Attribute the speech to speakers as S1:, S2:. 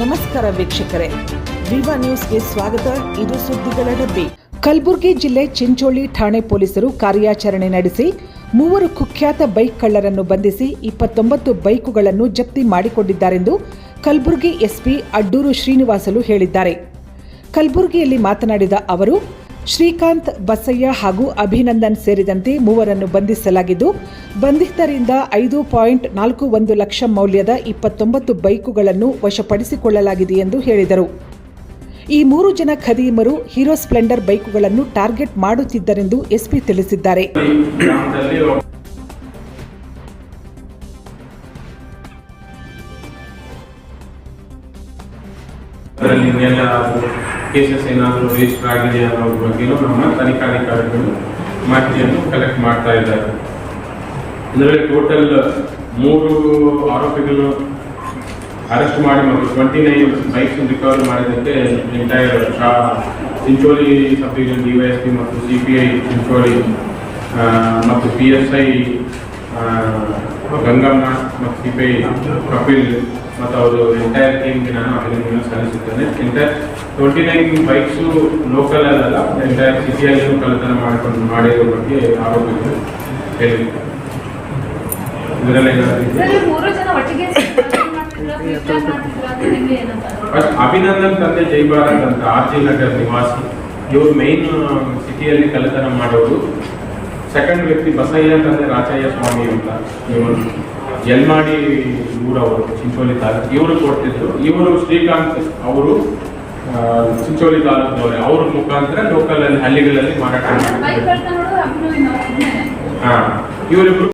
S1: ನಮಸ್ಕಾರ ವೀಕ್ಷಕರೇ. ವಿವಾ ನ್ಯೂಸ್ಗೆ ಸ್ವಾಗತ. ಇದು ಸುದ್ದಿಗಳ ಡಬ್ಬಿ. ಕಲಬುರಗಿ ಜಿಲ್ಲೆ ಚಿಂಚೋಳಿ ಠಾಣೆ ಪೊಲೀಸರು ಕಾರ್ಯಾಚರಣೆ ನಡೆಸಿ ಮೂವರು ಕುಖ್ಯಾತ ಬೈಕ್ ಕಳ್ಳರನ್ನು ಬಂಧಿಸಿ ಇಪ್ಪತ್ತೊಂಬತ್ತು ಬೈಕುಗಳನ್ನು ಜಪ್ತಿ ಮಾಡಿಕೊಂಡಿದ್ದಾರೆಂದು ಕಲಬುರಗಿ ಎಸ್ಪಿ ಅಡ್ಡೂರು ಶ್ರೀನಿವಾಸಲು ಹೇಳಿದ್ದಾರೆ. ಕಲಬುರಗಿಯಲ್ಲಿ ಮಾತನಾಡಿದ ಅವರು ಶ್ರೀಕಾಂತ್, ಬಸಯ್ಯ ಹಾಗೂ ಅಭಿನಂದನ್ ಸೇರಿದಂತೆ ಮೂವರನ್ನು ಬಂಧಿಸಲಾಗಿದ್ದು, ಬಂಧಿತರಿಂದ ಐದು ಪಾಯಿಂಟ್ ನಾಲ್ಕು ಒಂದು ಲಕ್ಷ ಮೌಲ್ಯದ ಇಪ್ಪತ್ತೊಂಬತ್ತು ಬೈಕುಗಳನ್ನು ವಶಪಡಿಸಿಕೊಳ್ಳಲಾಗಿದೆ ಎಂದು ಹೇಳಿದರು. ಈ ಮೂರು ಜನ ಖದೀಮರು ಹೀರೋ ಸ್ಪ್ಲೆಂಡರ್ ಬೈಕುಗಳನ್ನು ಟಾರ್ಗೆಟ್ ಮಾಡುತ್ತಿದ್ದರೆಂದು ಎಸ್ಪಿ ತಿಳಿಸಿದ್ದಾರೆ.
S2: ಅದರಲ್ಲಿ ಇನ್ನೆಲ್ಲ ಕೇಸಸ್ ಏನಾದರೂ ರಿಜಿಸ್ಟರ್ ಆಗಿದೆ ಅನ್ನೋದ್ರ ಬಗ್ಗೆನೂ ನಮ್ಮ ತನಿಖಾಧಿಕಾರಿಗಳು ಮಾಹಿತಿಯನ್ನು ಕಲೆಕ್ಟ್ ಮಾಡ್ತಾ ಇದ್ದಾರೆ. ಇದರಲ್ಲಿ ಟೋಟಲ್ ಮೂರು ಆರೋಪಿಗಳು ಅರೆಸ್ಟ್ ಮಾಡಿ ಮತ್ತು ಟ್ವೆಂಟಿ ನೈನ್ ಬೈಕ್ಸ್ ರಿಕವರ್ ಮಾಡಿದ್ದಕ್ಕೆ ಎಂಟೈರ್ ಶಾ ಚಿಂಚೋಳಿ ಸಬ್ ಡಿವಿಷನ್ ಡಿವೈಎಸ್ಪಿ ಮತ್ತು ಸಿ ಪಿ ಐ ಚಿಂಚೋಳಿ ಮತ್ತು ಪಿ ಎಸ್ ಐ ಗಂಗಮ್ಮ ಮತ್ತು ಸಿ ಪಿ ಕಪಿಲ್ ಮತ್ತು ಅವರು ಎಂಟೈರ್ ಟೀಮ್ಗೆ ನಾನು ಅಭಿನಂದನೆ ಸಲ್ಲಿಸುತ್ತೇನೆ. Entire twenty nine bikes local ಅಲ್ಲ ಎಂಟೈರ್ ಸಿಟಿಯಲ್ಲೂ ಕಳ್ಳತನ ಮಾಡಿಕೊಂಡು ಮಾಡಿರೋ ಬಗ್ಗೆ ಆರೋಪಿಗಳು ಹೇಳಿದ್ದಾರೆ. ಫಸ್ಟ್ ಅಭಿನಂದನ್ ತಂದೆ ಜೈ ಭಾರತ್ ಅಂತ ಆರ್ ಜಿ ನಗರ್ ನಿವಾಸಿ ಇವರು ಮೇನ್ ಸಿಟಿಯಲ್ಲಿ ಕಳ್ಳತನ ಮಾಡೋರು. ಸೆಕೆಂಡ್ ವ್ಯಕ್ತಿ ಬಸಯ್ಯ ಅಂತಂದ್ರೆ ರಾಚಯ್ಯ ಸ್ವಾಮಿ ಅಂತ ಇವರು ಯಲ್ಮಾಡಿ ಊರವರು ಚಿಂಚೋಳಿ ತಾಲೂಕು ಇವರು ಕೊಡ್ತಿದ್ರು. ಇವರು ಶ್ರೀಕಾಂತ್ ಅವರು ಚಿಂಚೋಳಿ ತಾಲೂಕಿನವರೇ ಅವ್ರ ಮುಖಾಂತರ ಲೋಕಲ್ ಅಲ್ಲಿ ಹಳ್ಳಿಗಳಲ್ಲಿ ಮಾರಾಟ
S3: ಮಾಡ್ತಾರೆ
S2: ಹಾ ಇವರಿಬ್ರು